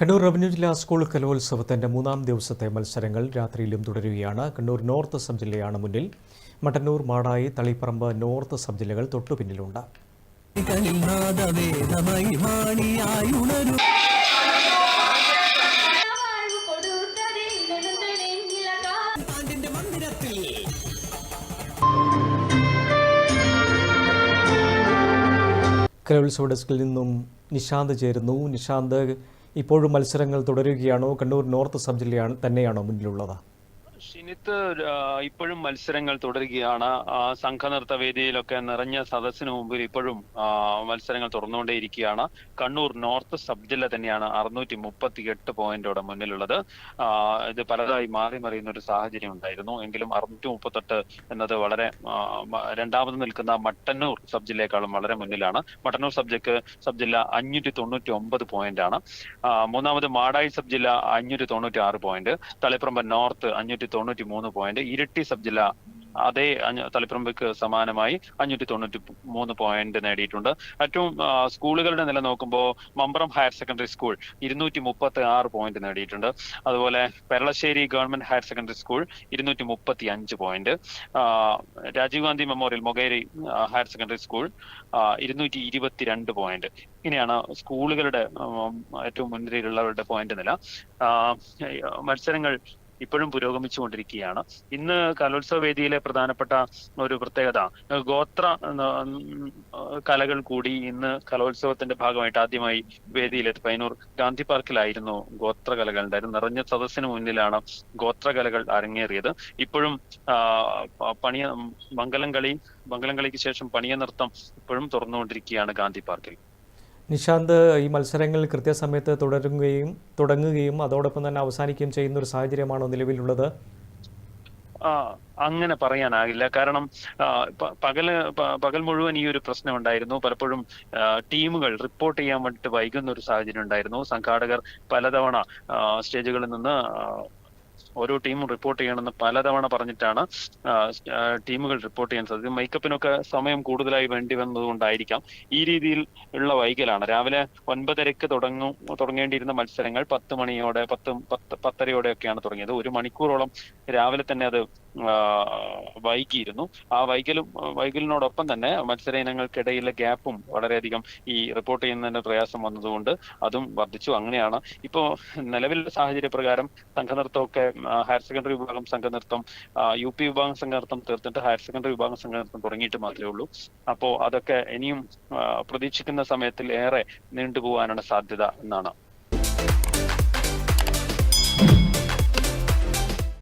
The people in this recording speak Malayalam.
കണ്ണൂർ റവന്യൂ ജില്ലാ സ്കൂൾ കലോത്സവത്തിന്റെ മൂന്നാം ദിവസത്തെ മത്സരങ്ങൾ രാത്രിയിലും തുടരുകയാണ്. കണ്ണൂർ നോർത്ത് സബ് ജില്ലയാണ് മുന്നിൽ. മട്ടന്നൂർ മാടായി തളിപ്പറമ്പ് നോർത്ത് സബ് ജില്ലകൾ തൊട്ടു പിന്നിലുണ്ട്. കലോത്സവ ഡെസ്കിൽ നിന്നും നിശാന്ത് ചേരുന്നു. നിശാന്ത് ഇപ്പോഴും മത്സരങ്ങൾ തുടരുകയാണോ? കണ്ണൂർ നോർത്ത് സബ് ജില്ലയാണ് തന്നെയാണോ മുന്നിലുള്ളത്? ഷിനിത്ത് ഇപ്പോഴും മത്സരങ്ങൾ തുടരുകയാണ്. സംഘനൃത്ത വേദിയിലൊക്കെ നിറഞ്ഞ സദസ്സിന് മുമ്പിൽ ഇപ്പോഴും മത്സരങ്ങൾ തുറന്നുകൊണ്ടേയിരിക്കുകയാണ്. കണ്ണൂർ നോർത്ത് സബ് ജില്ല തന്നെയാണ് അറുന്നൂറ്റി മുപ്പത്തി എട്ട് പോയിന്റോടെ മുന്നിലുള്ളത്. ഇത് പലതായി മാറി മറിയുന്ന ഒരു സാഹചര്യം ഉണ്ടായിരുന്നു. എങ്കിലും അറുന്നൂറ്റി മുപ്പത്തെട്ട് എന്നത് വളരെ രണ്ടാമത് നിൽക്കുന്ന മട്ടന്നൂർ സബ് ജില്ലയെക്കാളും വളരെ മുന്നിലാണ്. മട്ടന്നൂർ സബ്ജക്ക് സബ് ജില്ല അഞ്ഞൂറ്റി തൊണ്ണൂറ്റി ഒമ്പത് പോയിന്റ് ആണ് ആ, മൂന്നാമത് മാടായി സബ് ജില്ല അഞ്ഞൂറ്റി തൊണ്ണൂറ്റി ആറ് പോയിന്റ്. തളിപ്പറമ്പ് നോർത്ത് അഞ്ഞൂറ്റി തൊണ്ണൂറ്റി മൂന്ന് പോയിന്റ് ഇരിട്ടി സബ് ജില്ല അതേ തളിപ്പറമ്പക്ക് സമാനമായി അഞ്ഞൂറ്റി തൊണ്ണൂറ്റി മൂന്ന് പോയിന്റ് നേടിയിട്ടുണ്ട്. ഏറ്റവും സ്കൂളുകളുടെ നില നോക്കുമ്പോൾ മമ്പ്രം ഹയർ സെക്കൻഡറി സ്കൂൾ ഇരുന്നൂറ്റി മുപ്പത്തി ആറ് പോയിന്റ് നേടിയിട്ടുണ്ട്. അതുപോലെ Peralassery government higher secondary school ഇരുന്നൂറ്റി മുപ്പത്തി അഞ്ച് point Rajiv Gandhi memorial Mokeri higher secondary school ഇരുന്നൂറ്റി ഇരുപത്തിരണ്ട് പോയിന്റ് ഇങ്ങനെയാണ് സ്കൂളുകളുടെ ഏറ്റവും മുൻനിരയിലുള്ളവരുടെ പോയിന്റ് നില. മത്സരങ്ങൾ ഇപ്പോഴും പുരോഗമിച്ചുകൊണ്ടിരിക്കുകയാണ്. ഇന്ന് കലോത്സവ വേദിയിലെ പ്രധാനപ്പെട്ട ഒരു പ്രത്യേകത ഗോത്ര കലകൾ കൂടി ഇന്ന് കലോത്സവത്തിന്റെ ഭാഗമായിട്ട് ആദ്യമായി വേദിയിലെത്തി. പൈനൂർ ഗാന്ധി പാർക്കിലായിരുന്നു ഗോത്ര കലകൾ ഉണ്ടായിരുന്നു നിറഞ്ഞ സദസ്സിന് മുന്നിലാണ് ഗോത്ര കലകൾ അരങ്ങേറിയത്. ഇപ്പോഴും പണിയ മംഗലം കളി മംഗലം കളിക്ക് ശേഷം പണിയ നൃത്തം ഇപ്പോഴും തുറന്നുകൊണ്ടിരിക്കുകയാണ് ഗാന്ധി പാർക്കിൽ. നിശാന്ത് ഈ മത്സരങ്ങൾ കൃത്യസമയത്ത് തുടരുകയും തുടങ്ങുകയും അതോടൊപ്പം തന്നെ അവസാനിക്കുകയും ചെയ്യുന്ന ഒരു സാഹചര്യമാണോ നിലവിലുള്ളത്? ആ അങ്ങനെ പറയാനാകില്ല. കാരണം പകൽ പകൽ മുഴുവൻ ഈ ഒരു പ്രശ്നം ഉണ്ടായിരുന്നു പലപ്പോഴും ടീമുകൾ റിപ്പോർട്ട് ചെയ്യാൻ വേണ്ടിയിട്ട് വൈകുന്ന ഒരു സാഹചര്യം ഉണ്ടായിരുന്നു. സംഘാടകർ പലതവണ സ്റ്റേജുകളിൽ നിന്ന് ഓരോ ടീമും റിപ്പോർട്ട് ചെയ്യണമെന്ന് പലതവണ പറഞ്ഞിട്ടാണ് ടീമുകൾ റിപ്പോർട്ട് ചെയ്യാൻ സാധിക്കും മേക്കപ്പിനൊക്കെ സമയം കൂടുതലായി വേണ്ടി വന്നതുകൊണ്ടായിരിക്കാം ഈ രീതിയിൽ ഉള്ള വൈകലാണ്. രാവിലെ ഒൻപതരക്ക് തുടങ്ങും തുടങ്ങേണ്ടിയിരുന്ന മത്സരങ്ങൾ പത്ത് മണിയോടെ പത്ത് പത്ത് പത്തരയോടെയൊക്കെയാണ് തുടങ്ങിയത്. ഒരു മണിക്കൂറോളം രാവിലെ തന്നെ അത് വൈകിയിരുന്നു. ആ വൈകലും വൈകലിനോടൊപ്പം തന്നെ മത്സര ഇനങ്ങൾക്കിടയിലെ ഗ്യാപ്പും വളരെയധികം ഈ റിപ്പോർട്ട് ചെയ്യുന്നതിന്റെ പ്രയാസം വന്നതുകൊണ്ട് അതും വർദ്ധിച്ചു. അങ്ങനെയാണ്. ഇപ്പോ നിലവിലെ സാഹചര്യപ്രകാരം സംഘനൃത്തമൊക്കെ ഹയർ സെക്കൻഡറി വിഭാഗം സംഘനൃത്തം യു പി വിഭാഗം സംഘനൃത്തം തീർത്തിട്ട് ഹയർ സെക്കൻഡറി വിഭാഗം സംഘനൃത്തം തുടങ്ങിയിട്ട് മാത്രമേ ഉള്ളൂ. അപ്പോ അതൊക്കെ ഇനിയും പ്രതീക്ഷിക്കുന്ന സമയത്തിൽ ഏറെ നീണ്ടുപോകാനാണ് സാധ്യത എന്നാണ്.